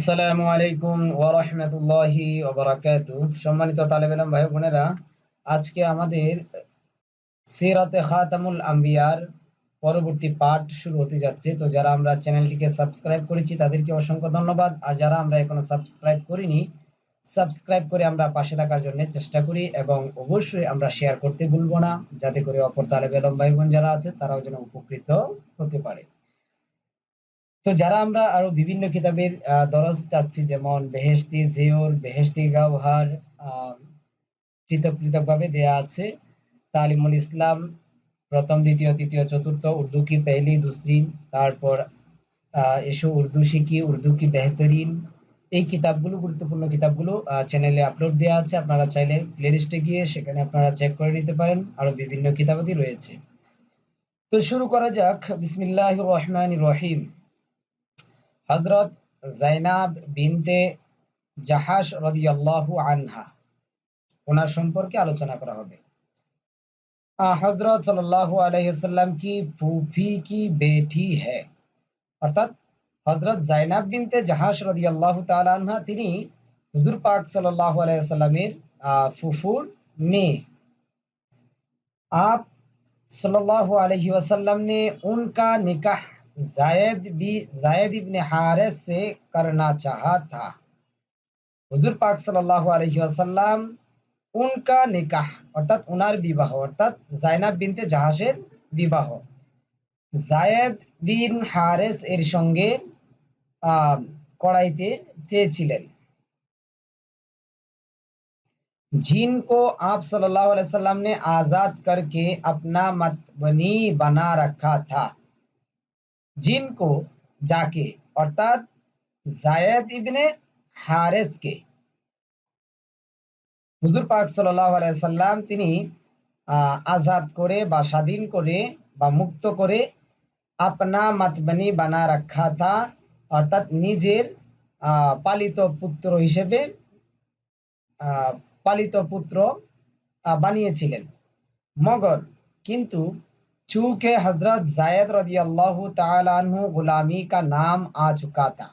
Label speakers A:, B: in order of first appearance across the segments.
A: আসসালামু আলাইকুম ওয়া রাহমাতুল্লাহি ওয়া বারাকাতুহু। সম্মানিত তালেব ইলম ভাই বোনেরা, আজকে আমাদের সিরাতে খাতামুল আম্বিয়ার পরবর্তী পার্ট শুরু হতে যাচ্ছে। তো যারা আমরা চ্যানেলটিকে সাবস্ক্রাইব করেছি, তাদেরকে অসংখ্য ধন্যবাদ। আর যারা আমরা এখনও সাবস্ক্রাইব করিনি, সাবস্ক্রাইব করে আমরা পাশে থাকার জন্য চেষ্টা করি এবং অবশ্যই আমরা শেয়ার করতে ভুলবো না, যাতে করে অপর তালেব ইলম ভাই বোন যারা আছে, তারাও যেন উপকৃত হতে পারে। তো যারা আমরা আরও বিভিন্ন কিতাবের দরজ চাচ্ছি, যেমন বেহেশতি, জিওর, বেহেশতি গাওহার পৃথক পৃথক ভাবে দেয়া আছে। তালিমুল ইসলাম, প্রথম, দ্বিতীয়, তৃতীয়, চতুর্থ, উর্দু কি পেহলি, দুসরি, তারপর এসো উর্দু শিখি, উর্দু কি বেহতরিন। এই কিতাবগুলো, গুরুত্বপূর্ণ কিতাবগুলো চ্যানেলে আপলোড দেওয়া আছে। আপনারা চাইলে প্লেলিস্টে গিয়ে সেখানে আপনারা চেক করে নিতে পারেন। আরও বিভিন্ন কিতাবাদি রয়েছে। তো শুরু করা যাক। বিসমিল্লাহ রহমান রহিম। হজরত জাইনাব বিনতে জাহাস রদিয়াল্লাহু আনহা ওনার সম্পর্কে আলোচনা করা হবে হজরত সাল্লাল্লাহু আলাইহি কি ফুফি কি বেটি হ্যাঁ অর্থাৎ হজরত জাইনাব বিনতে জাহাস রদিয়াল্লাহু তাআলা আনহা তিনি হুজুর পাক সাল্লাল্লাহু আলাইহি সাল্লামের ফুফুর মেয়ে आप सल्लल्लाहु अलैहि वसल्लम ने उनका निकाह जायद भी जायद इब्न हारिस से करना चाहा था হুজুর পাক সাল্লাল্লাহু আলাইহি ওয়াসাল্লাম উনকা নিকাহ অর্থাৎ উনার বিবাহ অর্থাৎ জাইনাব বিনতে জাহাসের বিবাহ জায়েদ বিন হারেস এর সঙ্গে কড়াইতে চেয়েছিলেন जिनको आप सल्लल्लाहु अलैहि वसल्लम ने आजाद करके अपना मतबनी बना रखा था জিনকো যাকে অর্থাৎ জায়েদ ইবনে হারেসকে হুজুর পাক সাল্লাল্লাহু আলাইহি সাল্লাম তিনি আজাদ করে বা স্বাধীন করে বা মুক্ত করে আপনা মাতবানি বানা রাখা থা অর্থাৎ নিজের পালিত পুত্র হিসেবে পালিত পুত্র বানিয়েছিলেন মগর কিন্তু चूंकि हजरत जायद रदी अल्लाह तु गुलामी का नाम आ चुका था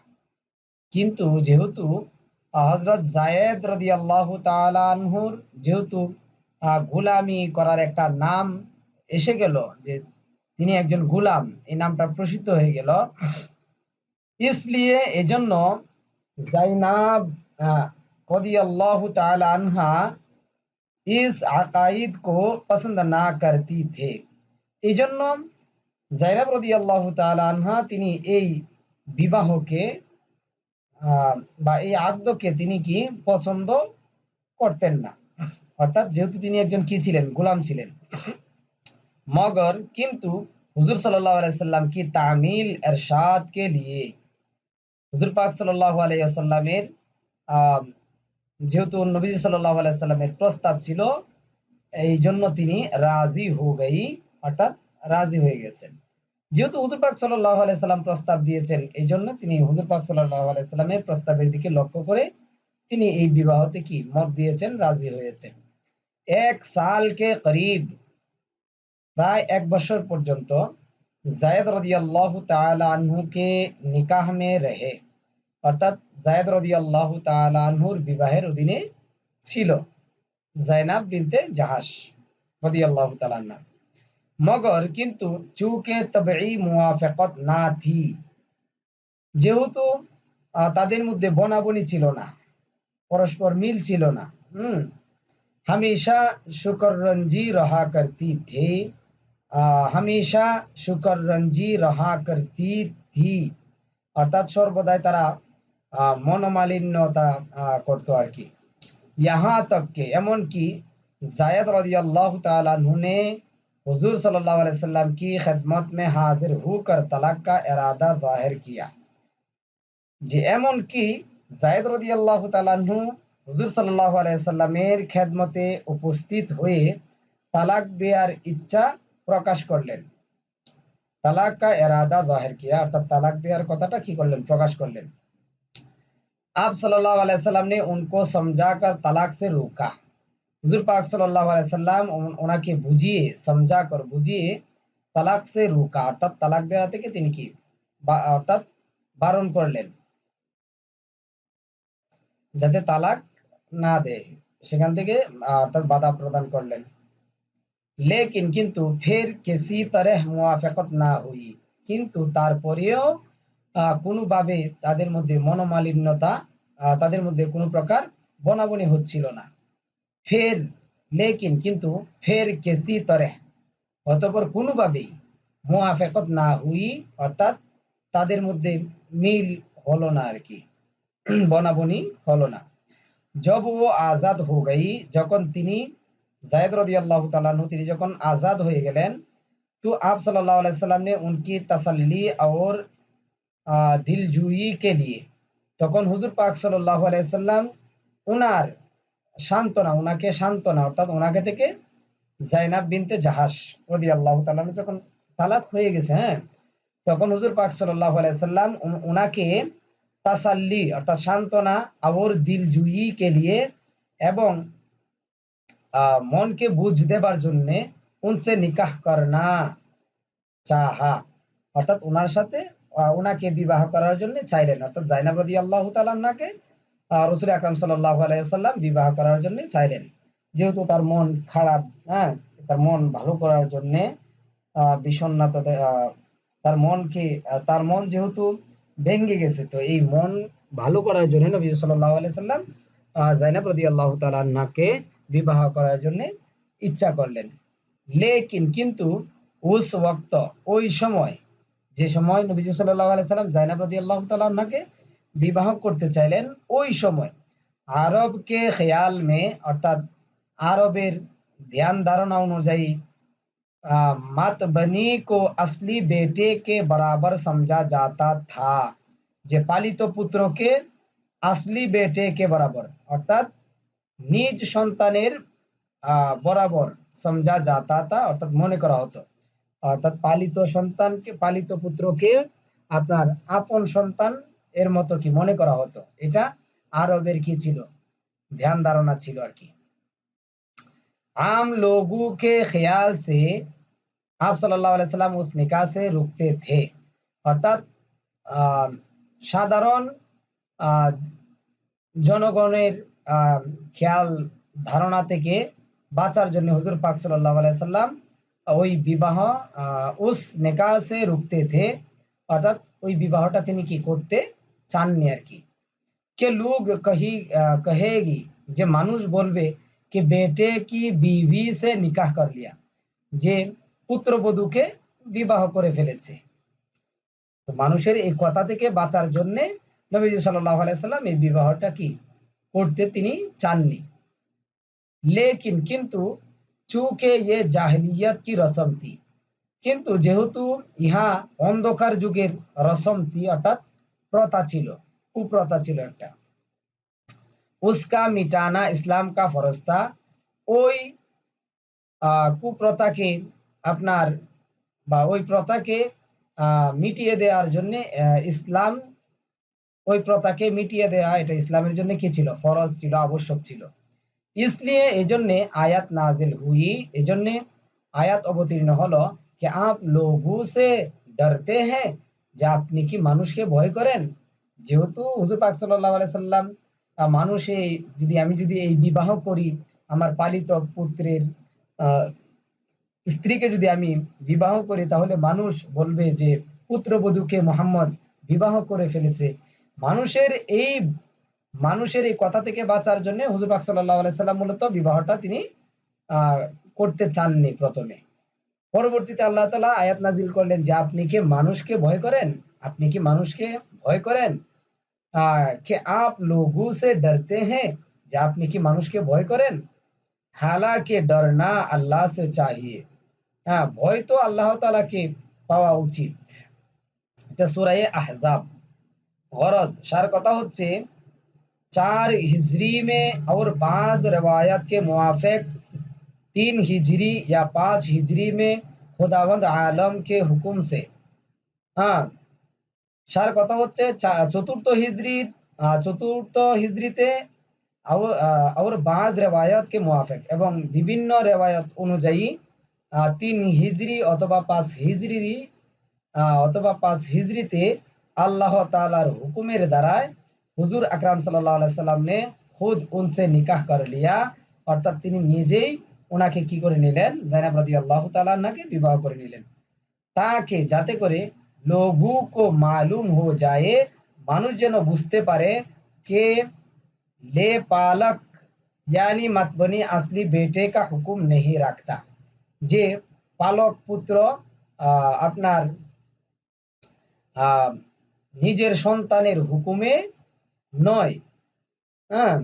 A: কিন্তু যেহেতু হজরত জায়েদ রদি আল্লাহ তালানহুর যেহেতু গুলামি করার একটা নাম এসে গেল যে তিনি একজন গুলাম এই নামটা প্রসিদ্ধ হয়ে গেল इसलिए এজন্য জাইনাব रदी अल्लाह ताला इस अकाइद को पसंद ना करती थे এই জন্য জাইনাব রদি আল্লাহ আনহা তিনি এই বিবাহকে বা এই আদ্যকে তিনি কি পছন্দ করতেন না। অর্থাৎ যেহেতু তিনি একজন কি ছিলেন? গোলাম ছিলেন। মগর কিন্তু হুজুর সাল্লাম কি তামিল এরশাদ কে লিয়ে হুজুর পাক আলাইসাল্লামের যেহেতু নবী সাল্লাহ আলাইসাল্লামের প্রস্তাব ছিল এই জন্য তিনি রাজি হো গই অর্থাৎ রাজি হয়ে গেছেন। যেহেতু হুজুর পাক সাল্লাহ আলাইসাল্লাম প্রস্তাব দিয়েছেন এই জন্য তিনি হুজুর পাক সাল্লাহ আলাইসাল্লামের প্রস্তাবের দিকে লক্ষ্য করে তিনি এই বিবাহতে কি মত দিয়েছেন, রাজি হয়েছেন। এক সালকে করিব, প্রায় এক বছর পর্যন্ত জায়দ রদিয়াল্লাহ তালহুকে নিকাহ মে রহে। অর্থাৎ জায়দ রদিয়াল্লাহ তালহুর বিবাহের অধীনে ছিল জাইনাব বিনতে জাহাস রদিয়াল্লাহ তালান্না মগর কিন্তু চুকে তবে মুআফাকত না থি যেহেতু তাদের মধ্যে বনাবনি ছিল না পরস্পর মিল ছিল না হুম हमेशा शुक्र रंजी रहा करती थे हमेशा शुक्र रंजी रहा करती थी অর্থাৎ সর্বদাই তারা মনোমালিন্যতা করতো আর কি ইহা তককে এমনকি জায়দ রাদিয়াল্লাহু তাআলা নুনে हुजूर सल्लल्लाहु अलैहि वसल्लम की खिदमत में हाजिर होकर तलाक का इरादा जाहिर किया যে এমন কি জায়দ রদি আল্লাহ তালাহু হুজুর সাল্লাহ আলাইসাল্লামের খেদমতে উপস্থিত হয়ে তালাক দেওয়ার ইচ্ছা প্রকাশ করলেন তালাক কা এরাদা জাহির কিয়া অর্থাৎ তালাক দেওয়ার কথাটা কি করলেন প্রকাশ করলেন आप सल्लल्लाहु अलैहि वसल्लम ने उनको समझा कर तलाक से रोका হুজুর পাক সাল্লাম ওনাকে বুঝিয়ে, সমঝা কর, বুঝিয়ে তালাক সে রুকা, অর্থাৎ তালাক দেওয়া থেকে তিনি কি? অর্থাৎ বারণ করলেন। যাতে তালাক না দেয়। সেখান থেকে অর্থাৎ বাধা প্রদান করলেন। লেকিন কিন্তু ফের কেসি তরহ মুআফাকত না হুই। কিন্তু তারপরেও কোনোভাবে তাদের মধ্যে মনোমালিন্যতা তাদের মধ্যে কোনো প্রকার বনাবনি হচ্ছিল না। ফের লেকিন কিন্তু ফের কেসি তরহ অতপর কোনোভাবেই মুআফাকত না হুই অর্থাৎ তাদের মধ্যে মিল হলো না আর কি বনাবনি হলো না जब वो आजाद हो गई যখন তিনি জায়দ রাদিয়াল্লাহু তাআলা আনহু তিনি যখন আজাদ হয়ে গেলেন तो आप सल्लल्लाहु अलैहि वसल्लम ने उनकी तसल्ली और आ, दिलजुई के लिए তখন হুজুর পাক সাল্লাল্লাহু আলাইহি সাল্লাম উনার সান্ত্বনা ওনাকে সান্ত্বনা, অর্থাৎ ওনাকে থেকে জাইনাব বিনতে জাহাস রদি আল্লাহ তালাম যখন তালাক হয়ে গেছে হ্যাঁ তখন হুজুর পাক সাল্লাহ আলাইসাল্লাম ওনাকে তাসাল্লি, অর্থাৎ সান্ত্বনা, আবর দিল জুই কে লিয়ে এবং মনকে বুঝ দেবার জন্য উনসে নিকাহ করনা চাহা, অর্থাৎ ওনার সাথে ওনাকে বিবাহ করার জন্য চাইলেন, অর্থাৎ জাইনাব রদি আল্লাহ তালান্নাকে রসুল আকরাম সাল্লাহ আলাইসাল্লাম বিবাহ করার জন্য চাইলেন। যেহেতু তার মন খারাপ হ্যাঁ তার মন ভালো করার জন্য বিষণ্ণতা তার মনকে তার মন যেহেতু ভেঙে গেছে, তো এই মন ভালো করার জন্য নবী সাল্লাহ আলাইসাল্লাম জাইনাব রদি আল্লাহ তালান্নাকে বিবাহ করার জন্য ইচ্ছা করলেন। লেকিন কিন্তু উস ওই সময়, যে সময় নবীজি সাল্লাল্লাহু আলাইহি সাল্লাম জাইনাব রাদিয়াল্লাহু তাআলা আনহাকে বিবাহ করতে চাইলেন ওই সময়। আরবকে খেয়াল মে অর্থাৎ আরবের ধ্যান ধারণা অনুযায়ী মাতবনি কো আসলি বেটে কে বরাবর সমঝা যাতা থা, যে পালিত পুত্রকে আসলি বেটে কে বরাবর, অর্থাৎ নিজ সন্তানের বরাবর সমঝা যাতা তা অর্থাৎ মনে করা হতো। অর্থাৎ পালিত সন্তানকে, পালিত পুত্রকে আপনার আপন সন্তান এর মতো কি মনে করা হতো এটা আরবের কি ছিল ধ্যান ধারণা ছিল আর কি आम लोगों के ख्याल से आप सल्लल्लाहु अलैहि वसल्लम उस निकाह से रुकते थे অর্থাৎ আহ, সাধারণ আহ, জনগণের আহ, খেয়াল ধারণা থেকে বাঁচার জন্য হুজুর পাক সাল্লাল্লাহু আলাইহি সাল্লাম ওই বিবাহ আহ, উস নেকা সে রুখতে থে অর্থাৎ ওই বিবাহটা তিনি কি করতে চাননি আর কি। কে লোক কহি কহেগি, যে মানুষ বলবে কি বেটে কি বিবি সে নিকাহ কর লিয়া, যে পুত্রবধূকে বিবাহ করে ফেলেছে। তো মানুষের এই কথা থেকে বাঁচার জন্যে নবীজি সাল্লাহ আলাইসাল্লাম এই বিবাহটা কি করতে তিনি চাননি। লেকিন কিন্তু চুকে এ জাহলিয়াত কি রসমতি, কিন্তু যেহেতু ইহা অন্ধকার যুগের রসমতি, অর্থাৎ প্রথা ছিল, কুপ্রথা ছিল একটা। উস্কা, মিটানা ইসলাম কা ফরস্তা, ওই কুপ্রথাকে আপনার বা ওই প্রথাকে মিটিয়ে দেওয়ার জন্য ইসলাম, ওই প্রথাকে মিটিয়ে দেওয়া, এটা ইসলামের জন্য কি ছিল? ফরজ ছিল, আবশ্যক ছিল। ইসলিয়ে এজন্য আয়াত নাজিল হুই, এজন্য আয়াত অবতীর্ণ হলো, কি আপ লোগু সে ডরতে হ্যাঁ যে আপনি কি মানুষকে ভয় করেন? যেহেতু হুজুর পাক সাল্লাল্লাহু আলাইহি সাল্লাম আহ, মানুষে যদি আমি যদি এই বিবাহ করি আমার পালিত পুত্রের স্ত্রীকে যদি আমি বিবাহ করি তাহলে মানুষ বলবে যে পুত্রবধূকে মোহাম্মদ বিবাহ করে ফেলেছে। মানুষের এই মানুষের এই কথা থেকে বাঁচার জন্য হুজুর পাক সাল্লাল্লাহু আলাইহি সাল্লাম মূলত বিবাহটা তিনি করতে চাননি প্রথমে। পরবর্তীতে আল্লাহ তালা আয়াত নাজিল করলেন যে, আপনি কি মানুষকে ভয় করেন? আপনি কি মানুষকে ভয় করেন? কে আপ লোগো সে ডরতে হ্যাঁ যে আপনি কি মানুষকে ভয় করেন? হালাকে ডরনা আল্লাহ সে চাহিয়ে। হ্যাঁ ভয় তো আল্লাহ তালাকে পাওয়া উচিত। এটা সুরাই আহজাব। গরজ, সার কথা হচ্ছে, চার হিজরি মে আর পাঁচ রেওয়ায়াত কে মুআফেক तीन हिजरी या पांच हिजरी में खुदावंद आलम के हुक्म से हाँ সার কথা হচ্ছে চা- চতুর্থ হিজরি আহ, চতুর্থ হিজরিতে और আহ, और বাজ রেওয়ায়ত কে মুআফিক এবং বিভিন্ন রেওয়ায়ত অনুযায়ী আহ, তিন হিজরি অথবা পাঁচ হিজরি আহ, অথবা পাঁচ হিজরিতে আল্লাহ তাআলার হুকুমের দ্বারায় হুজুর আকরাম সাল্লাম ने खुद उनसे निकाह कर लिया অর্থাৎ তিনি নিজেই ওনাকে কি করে নিলেন জাইনাব রাদিয়াল্লাহু তাআলাকে বিবাহ করে নিলেন তাকে যাতে করে লোগু কো মালুম হো যায় মানুষ যেন বুঝতে পারে কে লে পালক यानी मतबनी असली बेटे का हुकुम नहीं रखता যে পালক পুত্র আপনার নিজের সন্তানের হুকুমে নয় হ্যাঁ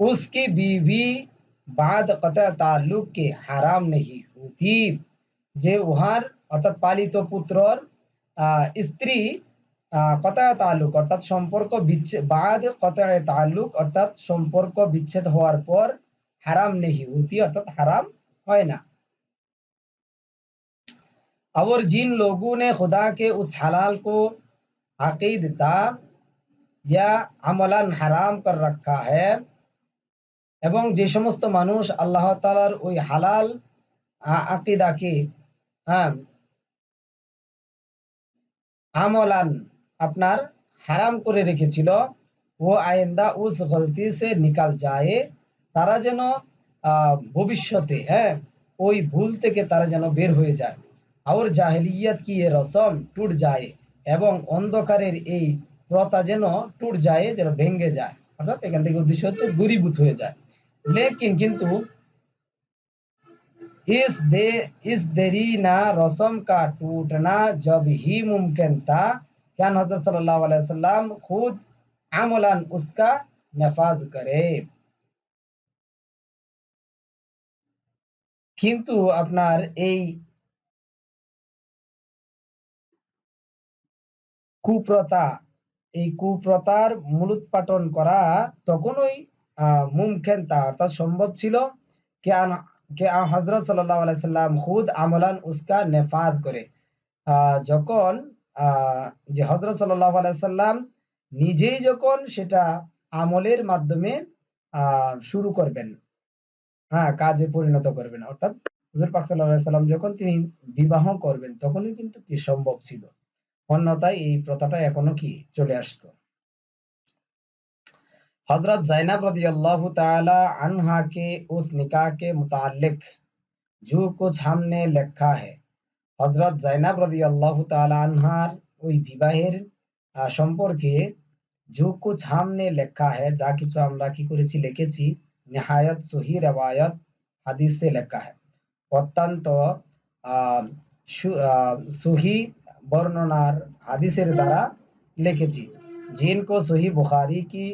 A: उसकी बीवी बाद कत ताल्लुक के হারাম नहीं होती যে উহার অর্থাৎ পালিত পুত্রর স্ত্রী কতায় তালুক অর্থাৎ সম্পর্ক বিচ্ছেদ বাদ কতায় তালুক অর্থাৎ সম্পর্ক বিচ্ছেদ হওয়ার পর হারাম নেহি হুতি অর্থাৎ হারাম হয় না और जिन लोगों ने खुदा के उस हलाल को अकीदता या আমলান হারাম কর রাখা है এবং যে সমস্ত মানুষ আল্লাহ তালার ওই হালাল আকিদাকে হ্যাঁ আমলান আপনার হারাম করে রেখেছিল, ও আইন্দা উস গলতি সে নিকাল যায়, তারা যেন ভবিষ্যতে হ্যাঁ ওই ভুল থেকে তারা যেন বের হয়ে যায়। আর জাহেলিয়ত কি এ রসম টুট যায় এবং অন্ধকারের এই প্রথা যেন টুট যায়, যেন ভেঙ্গে যায়। অর্থাৎ এখান থেকে উদ্দেশ্য হচ্ছে দূরীভূত হয়ে যায়। লেকিন কিন্তু इस दे इस देरीना रस्म का टूटना जब ही मुमकिन था क्या हजरत सल्लल्लाहु अलैहि वसल्लम खुद আমলান उसका नफाज करे কিন্তু আপনার এই কুপ্রতা এই কুপ্রতার মূলোৎপাটন করা তখনই মুমকিন তা? অর্থাৎ সম্ভব ছিল কে হজরত সাল্লাহ আলাইসাল্লাম খুদ আমলান উসকা নেফাজ করে। যখন যে হজরত সাল্লাহ আলাইসাল্লাম নিজেই যখন সেটা আমলের মাধ্যমে শুরু করবেন হ্যাঁ কাজে পরিণত করবেন, অর্থাৎ হুজুর পাক সাল্লাম যখন তিনি বিবাহ করবেন, তখনই কিন্তু কি সম্ভব ছিল? অন্যথায় এই প্রথাটা এখনও কি চলে আসতো? हजरत जैनब रदी अल्लाह तहा के उस निकाह के मुतालिक जो कुछ हमने लिखा है হজরত জাইনাব রদি আল্লাহ আনহার ওই বিবাহের সম্পর্কে जो कुछ हमने লেখা है যা কিছু আমরা কি করেছি লিখেছি নিহায়ত সহি রেওয়ায়ত হাদিসে লেখা है অত্যন্ত সহি বর্ণনার হাদিসের দ্বারা লিখেছি जिनको सही बुखारी की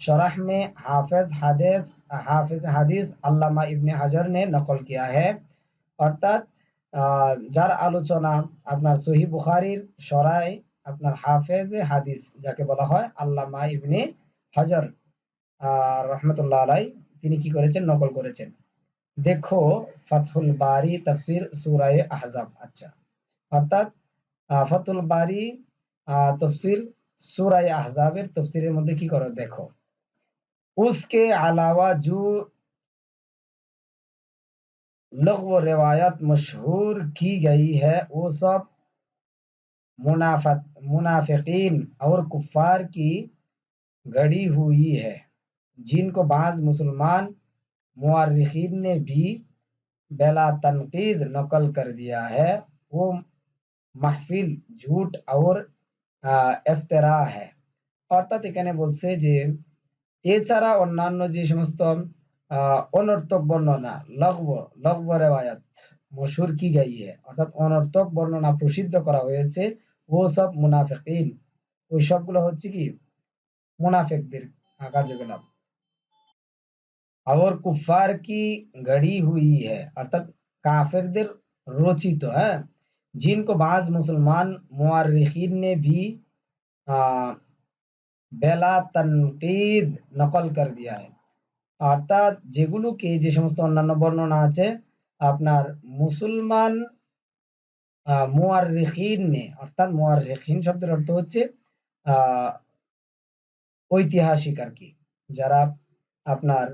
A: शरह में हाफिज হাদিস হাফিজ হাদিস আল্লামা ইবনে হাজার ने नकल किया है অর্থাৎ যার আলোচনা আপনার সহি বুখারির সরাই আপনার হাফেজ হাদিস যাকে বলা হয় আল্লামা ইবনে হাজার রহমতুল্লাহ আলাই তিনি কি করেছেন নকল করেছেন দেখো ফাতহুল বারি তফসির সুরায় আহজাব আচ্ছা অর্থাৎ ফাতুল বারি তফসির সুরায় আহজাবের তফসিরের মধ্যে কি করো দেখো उसके अलावा जो लगव रिवायत मशहूर की गई है वो सब मुनाफत मुनाफिकीन और कुफार की गढ़ी हुई है जिनको बाज मुसलमान मुआरखीन ने भी बेला तनकीद नकल कर दिया है वो মাহফিল ঝুট और এফতেরা है অর্থাৎ এখানে বলছে যে এছাড়া অন্যান্য যে সমস্ত অনর্থক বর্ণনা লঘব লঘব রেওয়ায়াত মশুর কি গাইয়ে অর্থাৎ অনর্থক বর্ণনা প্রসিদ্ধ করা হয়েছে ও সব মুনাফেকিন। ওই সবগুলো হচ্ছে কি? মুনাফেকদের কার্যকলাপ। আবার কুফার কি गढ़ी হুই है अर्थात काफिरদের রচিত হ্যাঁ? जिनको बाज मुसलमान मुआरखीन ने भी आ, বেলা তানকিদ নকল কর দিয়া অর্থাৎ যেগুলোকে যে সমস্ত অন্যান্য বর্ণনা আছে, আপনার মুসলমান মুয়াররিখিন নে অর্থাৎ মুয়াররিখিন শব্দের অর্থ হচ্ছে ঐতিহাসিক আর কি। যারা আপনার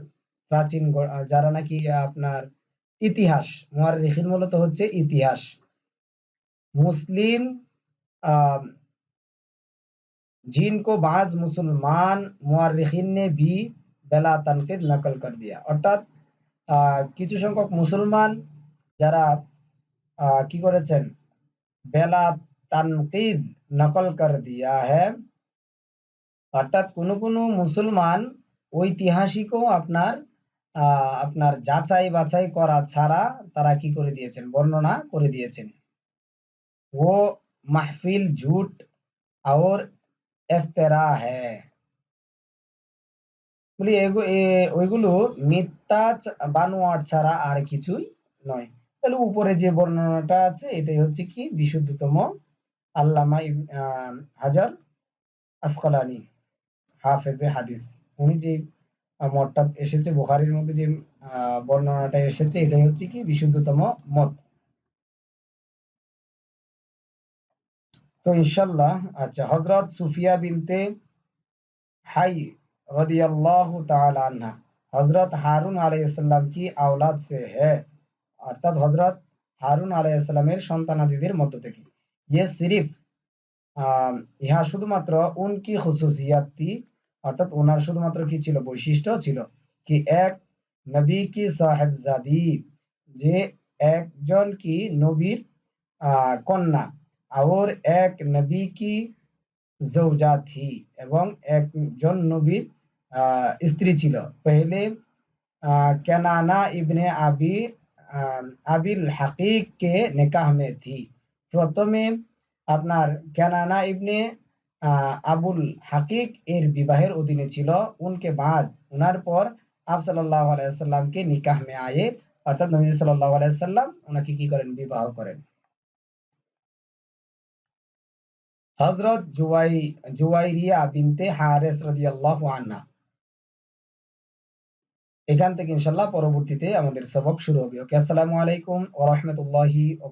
A: প্রাচীন যারা নাকি আপনার ইতিহাস মুয়াররিখিন মূলত হচ্ছে ইতিহাস। মুসলিম আহ जिनको बाज मुसलमान मुआर्रिखिन ने भी বেলা তানকিদ নকল কর দিয়া অর্থাৎ কিছু সংখ্যক মুসলমান যারা কি করেছেন বেলা তানকিদ নকল কর দিয়া হ্যাঁ অর্থাৎ কোন কোন মুসলমান ঐতিহাসিকও আপনার আপনার যাচাই বাছাই করা ছাড়া তারা কি করে দিয়েছেন বর্ণনা করে দিয়েছেন ও মাহফিল ঝুট আর এফতেরা হ্যাঁ। বলি ওইগুলো মিথ্যা বানোয়ার ছাড়া আর কিছুই নয়। তাহলে উপরে যে বর্ণনাটা আছে, এটাই হচ্ছে কি? বিশুদ্ধতম আল্লামা হাজার আসকালানি, হাফেজে হাদিস। উনি যে মতটা এসেছে, বুখারির মধ্যে যে বর্ণনাটা এসেছে, এটাই হচ্ছে কি? বিশুদ্ধতম মত। তো ইনশাল্লাহ আচ্ছা হজরত সুফিয়া বিনতে হাই रदियल्लाहु ताला अन्हा हजरत हारून আলাইহিসসালাম কি আওলাদ সে হে অর্থাৎ হজরত হারুন আলাইহিসসালামের সন্তানাদিদের মধ্য থেকে ইয়ে সিরিফ ইহা শুধুমাত্র উনকি খুসুসিয়াত থি অর্থাৎ ওনার শুধুমাত্র কি ছিল বৈশিষ্ট্য ছিল কি এক নবী কি সাহেবজাদি যে একজন কি নবীর কন্যা আর এক নবী কি জৌজা থি এবং একজন নবীর স্ত্রী ছিল পহলে কেনানা ইবনে আবি আবিল হাকিক কে নিকাহ মে থি প্রথমে আপনার কেনানা ইবনে আবুল হাকিক এর বিবাহের অধীনে ছিল উনকে বাদ উনার পর আব সাল্লাহ আলাইসাল্লামকে নিকাহ মে আয়ে অর্থাৎ নবী সাল্লাহ আলাইসাল্লাম ওনাকে কি করেন বিবাহ করেন হজরত জুয়াই, জুয়াইরিয়া বিনতে হারেস রাদিয়াল্লাহু আনহা। এখান থেকে ইনশাল্লাহ পরবর্তীতে আমাদের সবক শুরু হবে। ওকে, আসসালামু আলাইকুম ওয়া রাহমাতুল্লাহি ওয়া